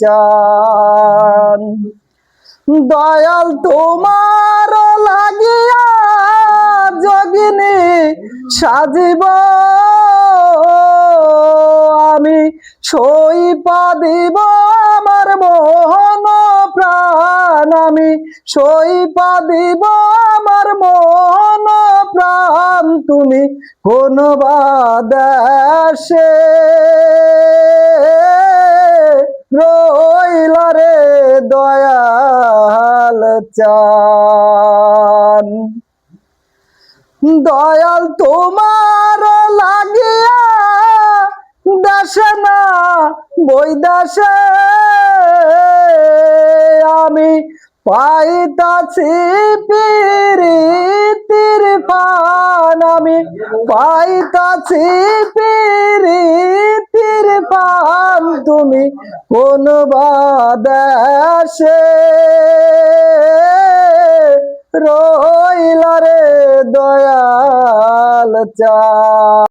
চান। দয়াল তোমার লাগিয়া যোগিনী সাজিব। আমি সইপা দিব আমার মোহন প্রাণ। আমি সইপা দিব আমার মোহন প্রাণ। তুমি কোন বাদাসে রইলারে দয়াল চান। দয়াল তোমার লাগিয়া দেশে না, বই বৈদাসে আমি পাইতাছি পিরিতির পান আমি পাইতাছি পান তুমি কোন বাদাসে রইলারে দয়াল চা